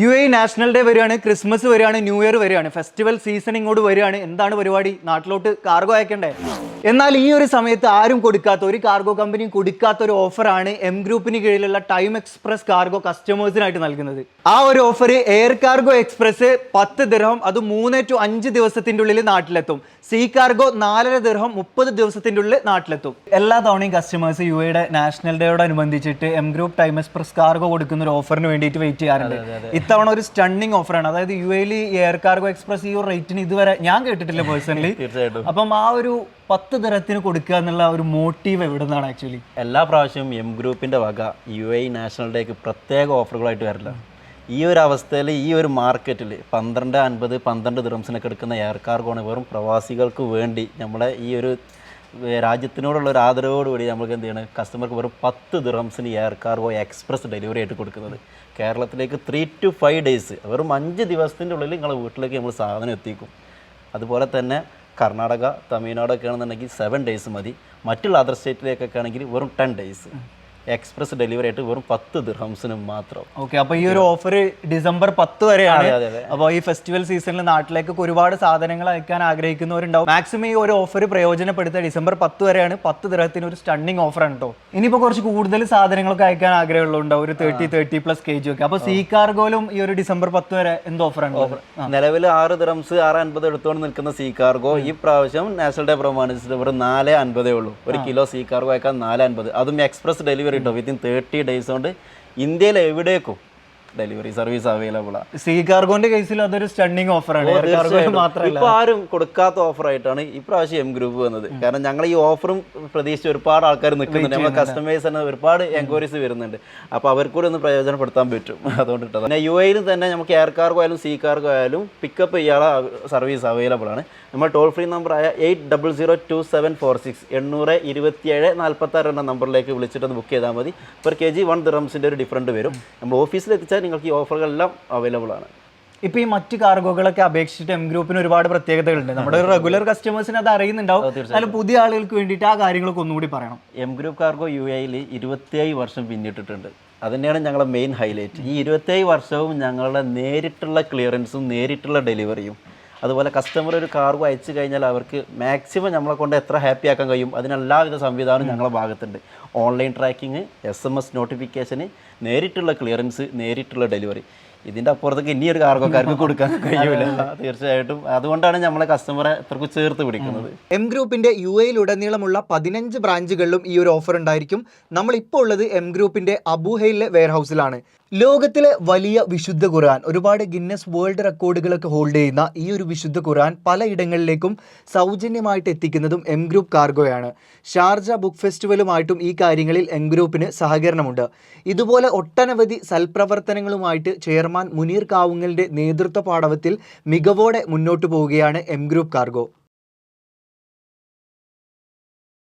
U A national day വരികയാണ് Christmas വരികയാണ് new year വരികയാണ് ഫെസ്റ്റിവൽ സീസൺ ഇങ്ങോട്ട് വരികയാണ്. എന്താണ് പരിപാടി? നാട്ടിലോട്ട് കാർഗോ അയക്കണ്ടേ? എന്നാൽ ഈ ഒരു സമയത്ത് ആരും കൊടുക്കാത്ത ഒരു കാർഗോ കമ്പനിയും കൊടുക്കാത്ത ഒരു ഓഫറാണ് എം ഗ്രൂപ്പിന് കീഴിലുള്ള ടൈം എക്സ്പ്രസ് കാർഗോ കസ്റ്റമേഴ്സിനായിട്ട് നൽകുന്നത്. ആ ഒരു ഓഫർ എയർ കാർഗോ എക്സ്പ്രസ് പത്ത് ദിർഹം അത് മൂന്ന് ടു അഞ്ച് ദിവസത്തിന്റെ ഉള്ളിൽ നാട്ടിലെത്തും. സീ കാർഗോ നാലര ദിർഹം മുപ്പത് ദിവസത്തിന്റെ ഉള്ളിൽ നാട്ടിലെത്തും. എല്ലാ തവണയും കസ്റ്റമേഴ്സ് യു എയുടെ national ഡേയോടനുബന്ധിച്ചിട്ട് M group time express cargo കൊടുക്കുന്ന ഒരു ഓഫറിന് വേണ്ടിയിട്ട് വെയിറ്റ് ചെയ്യാറുണ്ട്. ഇത്തവണ ഒരു സ്റ്റണ്ണിങ് ഓഫറാണ് അതായത് യു എയിൽ എയർ കാർഗോ എക്സ്പ്രസ് ഈ ഒരു റേറ്റിന് ഇതുവരെ ഞാൻ കേട്ടിട്ടില്ല പേഴ്സണലി തീർച്ചയായിട്ടും. അപ്പം ആ ഒരു പത്ത് തരത്തിന് കൊടുക്കുക എന്നുള്ള ഒരു മോട്ടീവ് എവിടെ നിന്നാണ് ആക്ച്വലി എല്ലാ പ്രാവശ്യവും എം ഗ്രൂപ്പിന്റെ വക യു എ നാഷണൽ ഡേക്ക് പ്രത്യേക ഓഫറുകളായിട്ട് വരില്ല. ഈ ഒരു അവസ്ഥയിൽ ഈ ഒരു മാർക്കറ്റിൽ പന്ത്രണ്ട് അൻപത് പന്ത്രണ്ട് ദിറംസിനൊക്കെ എടുക്കുന്ന എയർ കാർഗോണ് വെറും പ്രവാസികൾക്ക് വേണ്ടി നമ്മുടെ ഈ ഒരു രാജ്യത്തിനോടുള്ള ഒരു ആദരവോടുകൂടി നമുക്ക് എന്ത് ചെയ്യണം? കസ്റ്റമർക്ക് വെറും പത്ത് ദിറംസിന് എയർ കാർഗോ എക്സ്പ്രസ് ഡെലിവറി ആയിട്ട് കൊടുക്കുന്നത്. കേരളത്തിലേക്ക് ത്രീ ടു ഫൈവ് ഡേയ്സ് വെറും അഞ്ച് ദിവസത്തിന്റെ ഉള്ളിൽ നിങ്ങളെ വീട്ടിലേക്ക് നമ്മൾ സാധനം എത്തിക്കും. അതുപോലെ തന്നെ കർണാടക തമിഴ്നാടൊക്കെ ആണെന്നുണ്ടെങ്കിൽ സെവൻ ഡേയ്സ് മതി. മറ്റുള്ള അതർ സ്റ്റേറ്റിലേക്കൊക്കെ ആണെങ്കിൽ വെറും ടെൻ ഡേയ്സ് എക്സ്പ്രസ് ഡെലിവറി ആയിട്ട് വെറും പത്ത് ദിർഹംസിന് മാത്രം. ഓക്കെ അപ്പൊ ഈ ഒരു ഓഫർ ഡിസംബർ പത്ത് വരെയാണ്. അപ്പോൾ ഈ ഫെസ്റ്റിവൽ സീസണിൽ നാട്ടിലേക്ക് ഒരുപാട് സാധനങ്ങൾ അയക്കാൻ ആഗ്രഹിക്കുന്നവരുണ്ടാവും. മാക്സിമം ഈ ഒരു ഓഫർ പ്രയോജനപ്പെടുത്തുക ഡിസംബർ പത്ത് വരെയാണ്. പത്ത് ദിർഹത്തിന് ഒരു സ്റ്റണ്ണിങ് ഓഫറാണ് കേട്ടോ ഇനിയിപ്പോൾ കുറച്ച് കൂടുതൽ സാധനങ്ങളൊക്കെ അയക്കാൻ ആഗ്രഹമുള്ളതുണ്ടാവും ഒരു thirty thirty plus K G ഒക്കെ. അപ്പോൾ സീ കാർഗോലും ഈ ഒരു ഡിസംബർ പത്ത് വരെ എന്ത് ഓഫറാണ് നിലവിൽ ആറ് ദിർഹംസ് ആറ് അൻപത് എടുത്തുകൊണ്ട് നിൽക്കുന്ന സീ കാർഗോ ഈ പ്രാവശ്യം നാഷണൽ ഡേ പ്രമാണിച്ചിട്ട് വെറും നാല് അൻപതേ ഉള്ളൂ. ഒരു കിലോ സീ കാർഗോ അയക്കാൻ നാല് അൻപത്. അതും എക്സ്പ്രസ് ഡെലിവറി കിട്ടും വിത്തിൻ തേർട്ടി ഡേയ്സ് കൊണ്ട് ഇന്ത്യയിൽ എവിടേക്കും ഡെലിവറി സർവീസ് അവൈലബിൾ ആണ് സീ കാർഗോന്റെ കേസിൽ അതൊരു സ്റ്റണ്ണിങ് ഓഫറാണ് മാത്രമല്ല. ഇപ്പൊ ആരും കൊടുക്കാത്ത ഓഫർ ആയിട്ടാണ് ഇപ്രാവശ്യം എം ഗ്രൂപ്പ് വന്നത്. കാരണം ഞങ്ങൾ ഈ ഓഫറും പ്രതീക്ഷിച്ച് ഒരുപാട് ആൾക്കാർ നിൽക്കുന്നുണ്ട്. നമ്മുടെ കസ്റ്റമേഴ്സ് തന്നെ ഒരുപാട് എൻക്വയറീസ് വരുന്നുണ്ട്. അപ്പൊ അവർക്കൂടെ ഒന്ന് പ്രയോജനപ്പെടുത്താൻ പറ്റും. അതുകൊണ്ട് ഇട്ടത്. പിന്നെ യു എയിൽ തന്നെ നമുക്ക് എയർ കാർഗോ ആയാലും സീ കാർഗോ ആയാലും പിക്കപ്പ് ചെയ്യാനുള്ള സർവീസ് അവൈലബിൾ ആണ്. നമ്മൾ ടോൾ ഫ്രീ നമ്പർ ആയ eight double zero two seven four six എണ്ണൂറ് ഇരുപത്തിയേഴ് നാൽപ്പത്തി ആറ് എന്ന നമ്പറിലേക്ക് വിളിച്ചിട്ട് ബുക്ക് ചെയ്താൽ മതി. പെർ കെ ജി വൺ ദിറംസിന്റെ ഒരു ഡിഫറന്റ് വരും. നമ്മൾ ഓഫീസിൽ എത്തിച്ചാൽ നിങ്ങൾക്ക് ഈ ഓഫറുകളെല്ലാം അവൈലബിൾ ആണ്. ഇപ്പൊ ഈ മറ്റു കാർഗോകളൊക്കെ അപേക്ഷിച്ചിട്ട് എം ഗ്രൂപ്പിന് ഒരുപാട് പ്രത്യേകതകളുണ്ട്. നമ്മുടെ റെഗുലർ കസ്റ്റമേഴ്സിന് അത് അറിയുന്നുണ്ടാവും. പുതിയ ആളുകൾക്ക് വേണ്ടിയിട്ട് ആ കാര്യങ്ങളൊക്കെ ഒന്നുകൂടി പറയണം. എം ഗ്രൂപ്പ് കാർഗോ യു എയിൽ ഇരുപത്തിയേഴ് വർഷം പിന്നിട്ടിട്ടുണ്ട്. അതുതന്നെയാണ് ഞങ്ങളുടെ മെയിൻ ഹൈലൈറ്റ് ഈ ഇരുപത്തേഴ് വർഷവും ഞങ്ങളുടെ നേരിട്ടുള്ള ക്ലിയറൻസും നേരിട്ടുള്ള ഡെലിവറിയും അതുപോലെ കസ്റ്റമർ ഒരു കാർഗോ അയച്ചു കഴിഞ്ഞാൽ അവർക്ക് മാക്സിമം നമ്മളെ കൊണ്ട് എത്ര ഹാപ്പി ആക്കാൻ കഴിയും? അതിനെല്ലാവിധ സംവിധാനവും ഞങ്ങളുടെ ഭാഗത്തുണ്ട്. Online tracking S M S നോട്ടിഫിക്കേഷന് നേരിട്ടുള്ള ക്ലിയറൻസ് നേരിട്ടുള്ള ഡെലിവറി ഇതിന്റെ അപ്പുറത്തേക്ക് ഇനി ഒരു കാർഗോക്കാർക്ക് കൊടുക്കാൻ കഴിയൂല. തീർച്ചയായിട്ടും. അതുകൊണ്ടാണ് നമ്മളെ കസ്റ്റമറെ ഇത്രക്ക് ചേർത്ത് പിടിക്കുന്നത്. എം ഗ്രൂപ്പിന്റെ യു എയിലുടനീളമുള്ള പതിനഞ്ച് ബ്രാഞ്ചുകളിലും ഈ ഒരു ഓഫർ ഉണ്ടായിരിക്കും. നമ്മൾ ഇപ്പോൾ ഉള്ളത് എം ഗ്രൂപ്പിന്റെ അബുഹയിലെ വെയർഹൗസിലാണ് ലോകത്തിലെ വലിയ വിശുദ്ധ ഖുർആൻ ഒരുപാട് ഗിന്നസ് വേൾഡ് റെക്കോർഡുകളൊക്കെ ഹോൾഡ് ചെയ്യുന്ന ഈ ഒരു വിശുദ്ധ ഖുർആൻ പലയിടങ്ങളിലേക്കും സൗജന്യമായിട്ട് എത്തിക്കുന്നതും എം ഗ്രൂപ്പ് കാർഗോയാണ് ഷാർജ ബുക്ക് ഫെസ്റ്റിവലുമായിട്ടും ഈ കാര്യങ്ങളിൽ എം ഗ്രൂപ്പിന് സഹകരണമുണ്ട്. ഇതുപോലെ ഒട്ടനവധി സൽപ്രവർത്തനങ്ങളുമായിട്ട് ചെയർമാൻ മുനീർ കാവുങ്ങലിന്റെ നേതൃത്വ പാടവത്തിൽ മികവോടെ മുന്നോട്ട് പോവുകയാണ് എം ഗ്രൂപ്പ് കാർഗോ